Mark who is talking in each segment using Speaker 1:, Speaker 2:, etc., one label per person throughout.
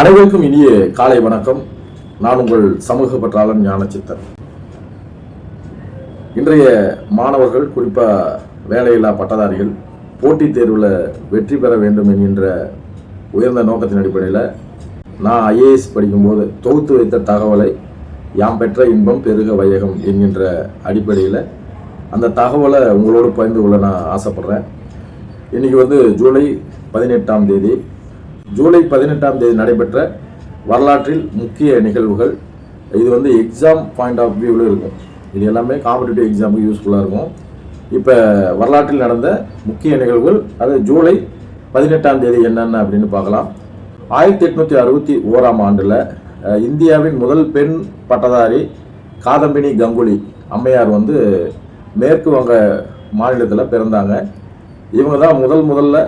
Speaker 1: அனைவருக்கும் இனிய காலை வணக்கம். நான் உங்கள் சமூக பற்றாளன் ஞானச்சித்தன். இன்றைய மாணவர்கள் குறிப்பாக வேலையில்லா பட்டதாரிகள் போட்டித் தேர்வில் வெற்றி பெற வேண்டும் என்கின்ற உயர்ந்த நோக்கத்தின் அடிப்படையில் நான் ஐஏஎஸ் படிக்கும்போது தொகுத்து வைத்த தகவலை யாம் பெற்ற இன்பம் பெருக வையகம் என்கின்ற அடிப்படையில் அந்த தகவலை உங்களோடு பகிர்ந்து கொள்ள நான் ஆசைப்பட்றேன். இன்றைக்கி வந்து ஜூலை பதினெட்டாம் தேதி ஜூலை பதினெட்டாம் தேதி நடைபெற்ற வரலாற்றில் முக்கிய நிகழ்வுகள். இது வந்து எக்ஸாம் பாயிண்ட் ஆஃப் வியூவில் இருக்கும். இது எல்லாமே காம்படிட்டிவ் எக்ஸாமுக்கு யூஸ்ஃபுல்லாக இருக்கும். இப்போ வரலாற்றில் நடந்த முக்கிய நிகழ்வுகள் அது ஜூலை பதினெட்டாம் தேதி என்னென்ன அப்படின்னு பார்க்கலாம். ஆயிரத்தி எட்நூற்றி அறுபத்தி ஓராம் ஆண்டில் இந்தியாவின் முதல் பெண் பட்டதாரி காதம்பினி கங்குலி அம்மையார் வந்து மேற்கு வங்க மாநிலத்தில் பிறந்தாங்க. இவங்க தான் முதல் முதல்ல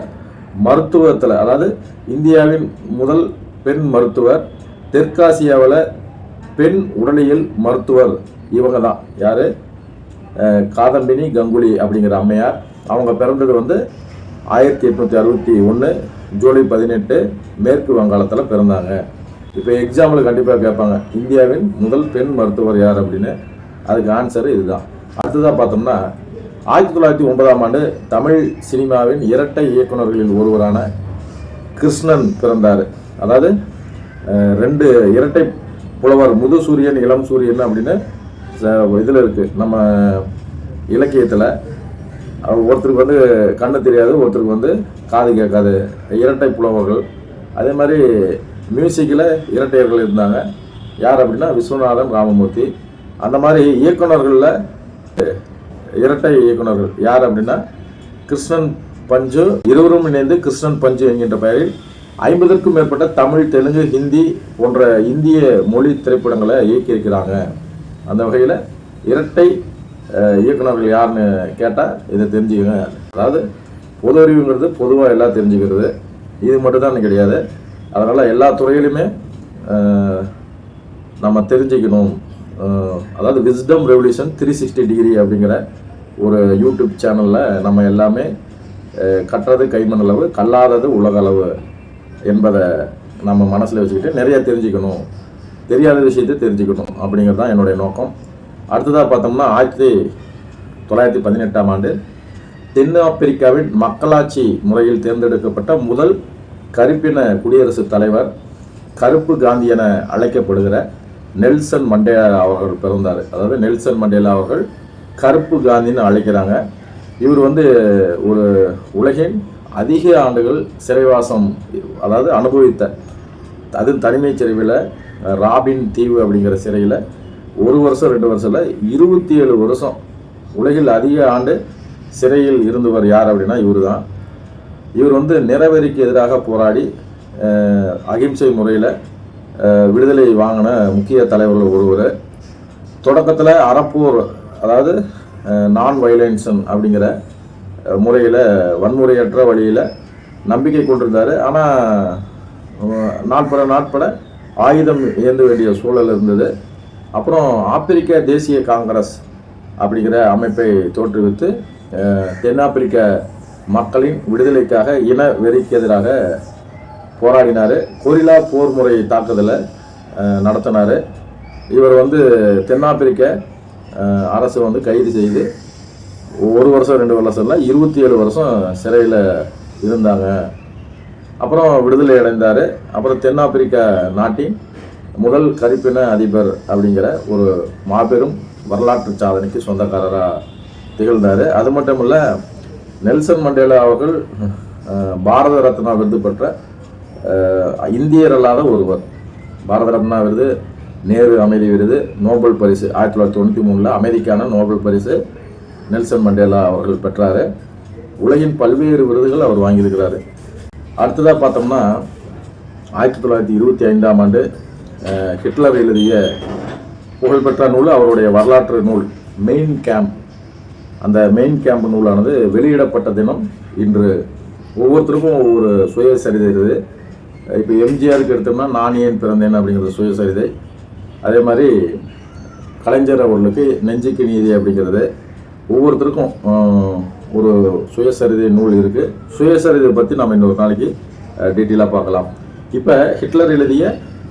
Speaker 1: மருத்துவத்தில் அதாவது இந்தியாவின் முதல் பெண் மருத்துவர் தெற்காசியாவில் பெண் உடலியல் மருத்துவர் இவங்க தான் யார் காதம்பினி கங்குலி அப்படிங்கிற அம்மையார். அவங்க பிறந்தது வந்து ஆயிரத்தி எட்நூற்றி அறுபத்தி ஒன்று ஜூலை பதினெட்டு மேற்கு வங்காளத்தில் பிறந்தாங்க. இப்போ எக்ஸாம்பிள் கண்டிப்பாக கேட்பாங்க. இந்தியாவின் முதல் பெண் மருத்துவர் யார் அப்படின்னு? அதுக்கு ஆன்சர் இதுதான். அடுத்ததாக பார்த்தோம்னா ஆயிரத்தி தொள்ளாயிரத்தி ஒன்பதாம் ஆண்டு தமிழ் சினிமாவின் இரட்டை இயக்குனர்களில் ஒருவரான கிருஷ்ணன் பிறந்தார். அதாவது ரெண்டு இரட்டை புலவர் முது சூரியன் இளம் சூரியன் அப்படின்னு இதில் இருக்குது நம்ம இலக்கியத்தில் ஒருத்தருக்கு வந்து கண்ணு தெரியாது ஒருத்தருக்கு வந்து காது கேட்காது. இரட்டை புலவர்கள். அதே மாதிரி மியூசிக்கில் இரட்டையர்கள் இருந்தாங்க. யார் அப்படின்னா விஸ்வநாதன் ராமமூர்த்தி. அந்த மாதிரி இயக்குனர்களில் இரட்டை இயக்குனர்கள் யார் அப்படின்னா கிருஷ்ணன் பஞ்சு இருவரும் இணைந்து கிருஷ்ணன் பஞ்சு என்கின்ற பெயரில் ஐம்பதற்கும் மேற்பட்ட தமிழ் தெலுங்கு ஹிந்தி போன்ற இந்திய மொழி திரைப்படங்களை இயக்கியிருக்கிறாங்க. அந்த வகையில் இரட்டை இயக்குநர்கள் இயக்குனர்கள் யாருன்னு கேட்டால் இதை தெரிஞ்சுக்கங்க. அதாவது பொது அறிவுங்கிறது பொதுவாக எல்லாம் தெரிஞ்சுக்கிறது. இது மட்டும்தான் கிடையாது. அதனால் எல்லா துறையிலுமே நம்ம தெரிஞ்சுக்கணும். அதாவது wisdom revolution three sixty degree அப்படிங்கிற ஒரு யூடியூப் சேனலில் நம்ம எல்லாமே கட்டுறது கைமண் கைமண்ணளவு கல்லாதது உலகளவு என்பதை நம்ம மனசில் வச்சுக்கிட்டு நிறைய தெரிஞ்சுக்கணும். தெரியாத விஷயத்தை தெரிஞ்சுக்கணும் அப்படிங்கிறது தான் என்னுடைய நோக்கம். அடுத்ததாக பார்த்தோம்னா ஆயிரத்தி தொள்ளாயிரத்தி பதினெட்டாம் ஆண்டு தென்னாப்பிரிக்காவின் மக்களாட்சி முறையில் தேர்ந்தெடுக்கப்பட்ட முதல் கருப்பின குடியரசுத் தலைவர் கருப்பு காந்தி என அழைக்கப்படுகிற நெல்சன் மண்டேலா அவர்கள் பிறந்தார். அதாவது நெல்சன் மண்டேலா அவர்கள் கருப்பு காந்தின்னு அழைக்கிறாங்க. இவர் வந்து ஒரு உலகின் அதிக ஆண்டுகள் சிறைவாசம் அதாவது அனுபவித்த அது தனிமை சிறைவில் ராபின் தீவு அப்படிங்கிற சிறையில் ஒரு வருஷம் ரெண்டு வருஷம் இருபத்தி ஏழு வருஷம் உலகில் அதிக ஆண்டு சிறையில் இருந்தவர் யார் அப்படின்னா இவர் தான் இவர் வந்து நிறவெறிக்கு எதிராக போராடி அகிம்சை முறையில் விடுதலை வாங்கின முக்கிய தலைவர்கள் ஒருவர். தொடக்கத்தில் அறப்போர் அதாவது நான் வயலன்ஸன் அப்படிங்கிற முறையில் வன்முறையற்ற வழியில் நம்பிக்கை கொண்டிருந்தார். ஆனால் நாட்பட நாட்பட ஆயுதம் ஏந்த வேண்டிய சூழல் இருந்தது. அப்புறம் ஆப்பிரிக்க தேசிய காங்கிரஸ் அப்படிங்கிற அமைப்பை தோற்றுவித்து தென்னாப்பிரிக்க மக்களின் விடுதலைக்காக இன வெறிக்கு எதிராக போராடினார். கொரில்லா போர் முறை தாக்குதலை நடத்தினார். இவர் வந்து தென்னாப்பிரிக்க அரசு வந்து கைது செய்து ஒரு வருஷம் ரெண்டு வருஷம் இல்லை இருபத்தி ஏழு வருஷம் சிறையில் இருந்தாங்க. அப்புறம் விடுதலை அடைந்தார். அப்புறம் தென்னாப்பிரிக்க நாட்டின் முதல் கருப்பின அதிபர் அப்படிங்கிற ஒரு மாபெரும் வரலாற்று சாதனைக்கு சொந்தக்காரராக திகழ்ந்தார். அது மட்டும் இல்லை நெல்சன் மண்டேலா அவர்கள் பாரத ரத்னா விருது பெற்ற இந்தியர் அல்லாத ஒருவர். பாரத ரத்னா விருது நேரு அமைதி விருது நோபல் பரிசு ஆயிரத்தி தொள்ளாயிரத்தி தொண்ணூற்றி மூணில் அமைதிக்கான நோபல் பரிசு நெல்சன் மண்டேலா அவர்கள் பெற்றார். உலகின் பல்வேறு விருதுகள் அவர் வாங்கியிருக்கிறாரு. அடுத்ததாக பார்த்தோம்னா ஆயிரத்தி தொள்ளாயிரத்தி இருபத்தி ஐந்தாம் ஆண்டு ஹிட்லர் எழுதிய புகழ்பெற்ற நூல் அவருடைய வரலாற்று நூல் மெயின் கேம்ப். அந்த மெயின் கேம்ப் நூலானது வெளியிடப்பட்ட தினம் இன்று. ஒவ்வொருத்தருக்கும் ஒவ்வொரு சுயசரிதை இருக்குது. இப்போ எம்ஜிஆருக்கு எடுத்தோம்னா நான் ஏன் பிறந்தேன் அப்படிங்கிறது சுயசரிதை. அதே மாதிரி கலைஞர் அவர்களுக்கு நெஞ்சுக்கு நீதி அப்படிங்கிறது ஒவ்வொருத்தருக்கும் ஒரு சுயசரிதை நூல் இருக்குது சுயசரிதை பற்றி நம்ம இன்னொரு நாளைக்கு டீட்டெயிலாக பார்க்கலாம். இப்போ ஹிட்லர் எழுதிய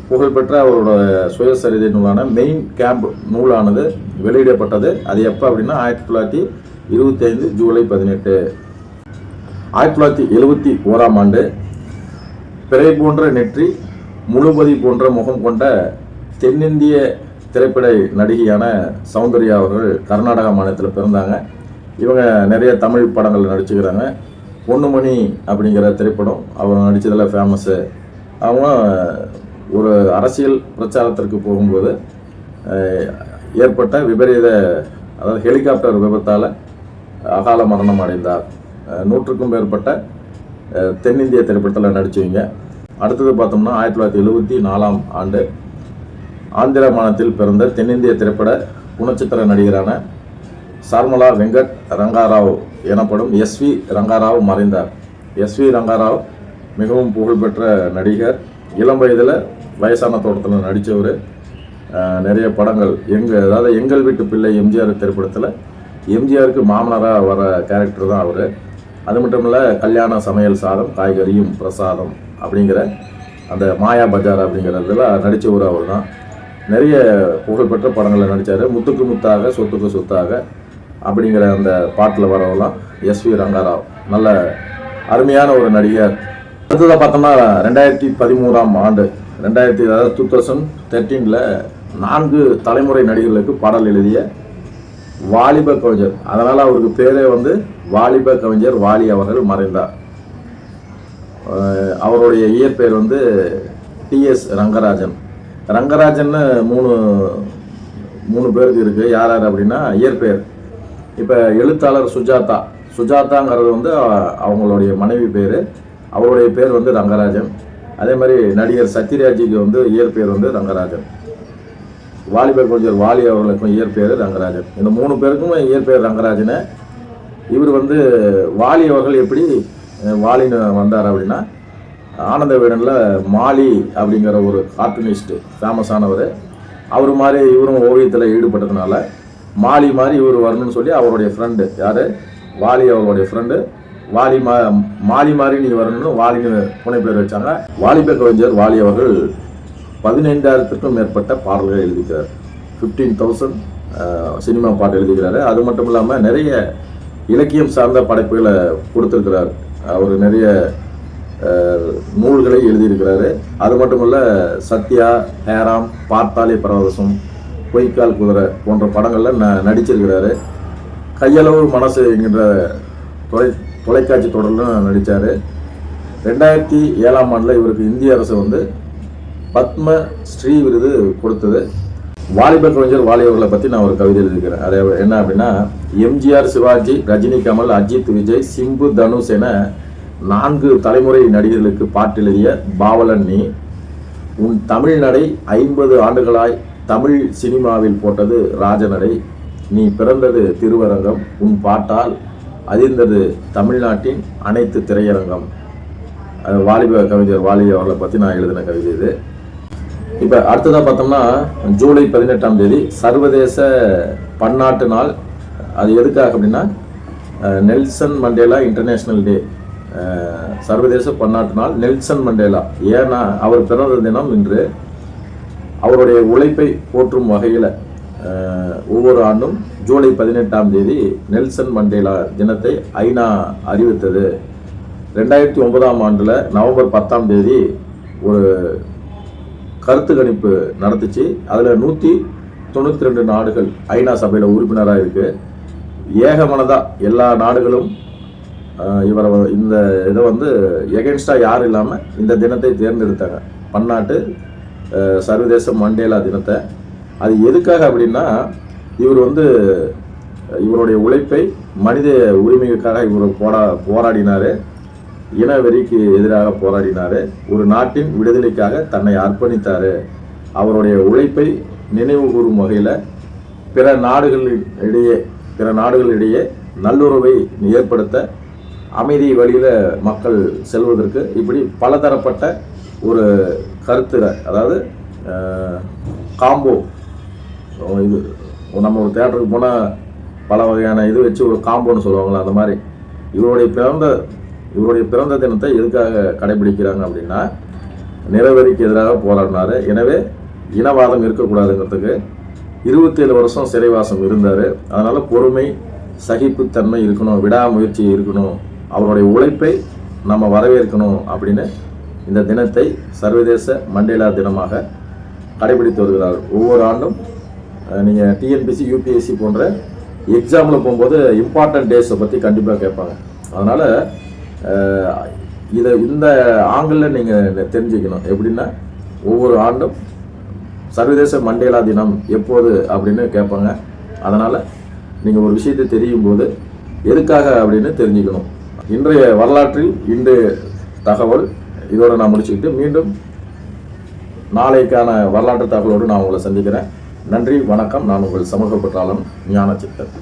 Speaker 1: புகழ்பெற்ற அவரோட சுயசரிதை நூலான மெயின் கேம்ப் நூலானது வெளியிடப்பட்டது. அது எப்போ அப்படின்னா ஆயிரத்தி தொள்ளாயிரத்தி இருபத்தைந்து ஜூலை பதினெட்டு. ஆயிரத்தி தொள்ளாயிரத்தி எழுபத்தி ஓராம் ஆண்டு பிறை போன்ற நெற்றி முழுபதி போன்ற முகம் கொண்ட தென்னிந்திய திரைப்பட நடிகையான சௌந்தர்யா அவர்கள் கர்நாடகா மாநிலத்தில் பிறந்தாங்க. இவங்க நிறைய தமிழ் படங்கள் நடிச்சுக்கிறாங்க. பொண்ணுமணி அப்படிங்கிற திரைப்படம் அவங்க நடித்ததில் ஃபேமஸ்ஸு அவங்க ஒரு அரசியல் பிரச்சாரத்திற்கு போகும்போது ஏற்பட்ட விபரீத அதாவது ஹெலிகாப்டர் விபத்தால் அகால மரணம் அடைந்தார். நூற்றுக்கும் மேற்பட்ட தென்னிந்திய திரைப்படத்தில் நடிச்சவங்க. அடுத்தது பார்த்தோம்னா ஆயிரத்தி தொள்ளாயிரத்தி எழுபத்தி நாலாம் ஆண்டு ஆந்திர மாநிலத்தில் பிறந்த தென்னிந்திய திரைப்பட குணச்சித்திர நடிகரான சார்மலா வெங்கட் ரங்காராவ் எனப்படும் எஸ்வி ரங்காராவ் மறைந்தார். எஸ்வி ரங்காராவ் மிகவும் புகழ்பெற்ற நடிகர். இளம் வயதில் வயசான தோட்டத்தில் நடித்தவர் நிறைய படங்கள். எங்கள் அதாவது எங்கள் வீட்டு பிள்ளை எம்ஜிஆர் திரைப்படத்தில் எம்ஜிஆருக்கு மாமனாராக வர கேரக்டர் தான் அவர். அது மட்டும் இல்லை கல்யாண சமையல் சாதம் காய்கறியும் பிரசாதம். அப்படிங்கிற அந்த மாயா பஜார் அப்படிங்கிறதுல நடித்தவர் அவர் தான். நிறைய புகழ்பெற்ற படங்களில் நடித்தார் முத்துக்கு முத்தாக சொத்துக்கு சொத்தாக அப்படிங்கிற அந்த பாட்டில் வரவெல்லாம் எஸ்வி ரங்காராவ். நல்ல அருமையான ஒரு நடிகர். அடுத்ததாக பார்த்தோம்னா ரெண்டாயிரத்தி பதிமூறாம் ஆண்டு ரெண்டாயிரத்தி அதாவது டூ தௌசண்ட் தேர்ட்டீனில் நான்கு தலைமுறை நடிகர்களுக்கு பாடல் எழுதிய வாலிப கவிஞர். அதனால் அவருக்கு பேரே வந்து வாலிப கவிஞர் வாலி அவர்கள் மறைந்தார். அவருடைய இயற்பெயர் வந்து டிஎஸ் ரங்கராஜன். ரங்கராஜன்னு மூணு மூணு பேருக்கு இருக்குது யார் யார் அப்படின்னா இயற்பெயர். இப்போ எழுத்தாளர் சுஜாதா. சுஜாதாங்கிறது வந்து அவங்களுடைய மனைவி பேர். அவருடைய பேர் வந்து ரங்கராஜன். அதே மாதிரி நடிகர் சத்யராஜுக்கு வந்து இயற்பெயர் வந்து ரங்கராஜன். வாலிபர் கொஞ்சம் வாலி அவர்களுக்கும் இயற்பெயர் ரங்கராஜன். இந்த மூணு பேருக்கும் இயற்பெயர் ரங்கராஜனு. இவர் வந்து வாலி அவர்கள் எப்படி வாலின்னு வந்தார் அப்படின்னா ஆனந்த வீடனில் மாலி அப்படிங்கிற ஒரு கார்ட்டூனிஸ்ட் ஃபேமஸானவர் அவர் மாதிரி இவரும் ஓவியத்தில் ஈடுபட்டதுனால மாலி மாதிரி இவர் வரணும்னு சொல்லி அவருடைய ஃப்ரெண்டு யார்? வாலி அவருடைய ஃப்ரெண்டு வாலி மா மாலி மாதிரி நீ வரணும்னு வாலின்னு புனை பேர் வச்சாங்க. வாலிப கவிஞர் வாலி அவர்கள் பதினைந்தாயிரத்துக்கும் மேற்பட்ட பாடல்கள் எழுதிக்கிறார். ஃபிஃப்டீன் தௌசண்ட் சினிமா பாட்டு எழுதிக்கிறாரு. அது மட்டும் இல்லாமல் நிறைய இலக்கியம் சார்ந்த படைப்புகளை கொடுத்துருக்கிறார். அவர் நிறைய நூல்களை எழுதியிருக்கிறாரு. அது மட்டுமல்ல சத்யா ஹேராம் பார்த்தாலே பரவசம் பொய்க்கால் குதிரை போன்ற படங்களில் ந நடிச்சிருக்கிறாரு. கையளவு மனசு என்கின்ற தொலை தொலைக்காட்சி தொடரில் நடித்தார் ரெண்டாயிரத்தி ஏழாம் ஆண்டில் இவருக்கு இந்திய அரசு வந்து பத்ம ஸ்ரீ விருது கொடுத்தது. வாலிப கவிஞர் வாலி பற்றி நான் ஒரு கவிதை எழுதியிருக்கிறேன். அது என்ன அப்படின்னா எம்ஜிஆர் சிவாஜி ரஜினி கமல் அஜித் விஜய் சிம்பு தனுஷ் என நான்கு தலைமுறை நடிகர்களுக்கு பாட்டெழுதிய பாவலன் நீ. உன் தமிழ் நடை ஐம்பது ஆண்டுகளாய் தமிழ் சினிமாவில் போட்டது ராஜநடை. நீ பிறந்தது திருவரங்கம். உன் பாட்டால் அதிர்ந்தது தமிழ்நாட்டின் அனைத்து திரையரங்கம். வாலிப கவிஞர் வாலி அவர்களை பற்றி நான் எழுதின கவிதை இது. இப்போ அடுத்ததாக பார்த்தோம்னா ஜூலை பதினெட்டாம் தேதி சர்வதேச பன்னாட்டு நாள். அது எதுக்காக அப்படின்னா நெல்சன் மண்டேலா இன்டர்நேஷ்னல் டே சர்வதேச பன்னாட்டு நாள் நெல்சன் மண்டேலா. ஏன்னா அவர் பிறந்த தினம் இன்று அவருடைய உழைப்பை போற்றும் வகையில் ஒவ்வொரு ஆண்டும் ஜூலை பதினெட்டாம் தேதி நெல்சன் மண்டேலா தினத்தை ஐநா அறிவித்தது. ரெண்டாயிரத்தி ஒன்பதாம் ஆண்டில் நவம்பர் பத்தாம் தேதி ஒரு கருத்து கணிப்பு நடத்துச்சு அதில் நூற்றி தொண்ணூற்றி ரெண்டு நாடுகள் ஐநா சபையில் உறுப்பினராக இருக்கு. ஏகமனதாக எல்லா நாடுகளும் இவரை இந்த இதை வந்து எகென்ஸ்டாக யாரும் இல்லாமல் இந்த தினத்தை தேர்ந்தெடுத்தாங்க. பன்னாட்டு சர்வதேச மண்டேலா தினத்தை. அது எதுக்காக அப்படின்னா இவர் வந்து இவருடைய உழைப்பை மனித உரிமைக்காக இவர் போரா போராடினார். இனவெறிக்கு எதிராக போராடினார். ஒரு நாட்டின் விடுதலைக்காக தன்னை அர்ப்பணித்தார். அவருடைய உழைப்பை நினைவு கூறும் வகையில் பிற நாடுகளிடையே பிற நாடுகளிடையே நல்லுறவை ஏற்படுத்த அமைதி வழியில் மக்கள் செல்வதற்கு இப்படி பலதரப்பட்ட ஒரு கருத்துரை அதாவது காம்போ. இது நம்ம ஒரு தேட்டருக்கு போனால் பல வகையான இது வச்சு ஒரு காம்போன்னு சொல்லுவாங்களா அந்த மாதிரி. இவருடைய பிறந்த இவருடைய பிறந்த தினத்தை எதுக்காக கடைபிடிக்கிறாங்க அப்படின்னா நிறவெறிக்கு எதிராக போராடினார். எனவே இனவாதம் இருக்கக்கூடாதுங்கிறதுக்கு இருபத்தேழு வருஷம் சிறைவாசம் இருந்தார். அதனால் பொறுமை சகிப்புத்தன்மை இருக்கணும் விடாமுயற்சி இருக்கணும். அவருடைய உழைப்பை நம்ம வரவேற்கணும் அப்படின்னு இந்த தினத்தை சர்வதேச மண்டேலா தினமாக கடைபிடித்து வருகிறார். ஒவ்வொரு ஆண்டும் நீங்கள் டிஎன்பிசி யூபிஎஸ்சி போன்ற எக்ஸாமில் போகும்போது இம்பார்ட்டன்ட் டேஸை பற்றி கண்டிப்பாக கேட்பாங்க. அதனால் இதை இந்த ஆங்கிளில் நீங்கள் தெரிஞ்சுக்கணும். எப்படின்னா ஒவ்வொரு ஆண்டும் சர்வதேச மண்டேலா தினம் எப்போது அப்படின்னு கேட்பாங்க. அதனால் நீங்கள் ஒரு விஷயத்தை தெரியும் போது எதுக்காக அப்படின்னு தெரிஞ்சுக்கணும். இன்றைய வரலாற்றில் இன்று தகவல் இதோடு நான் முடிச்சுக்கிட்டு மீண்டும் நாளைக்கான வரலாற்று தகவலோடு நான் உங்களை சந்திக்கிறேன். நன்றி வணக்கம். நான் உங்கள் சமூக பற்றாளன் ஞான சித்தன்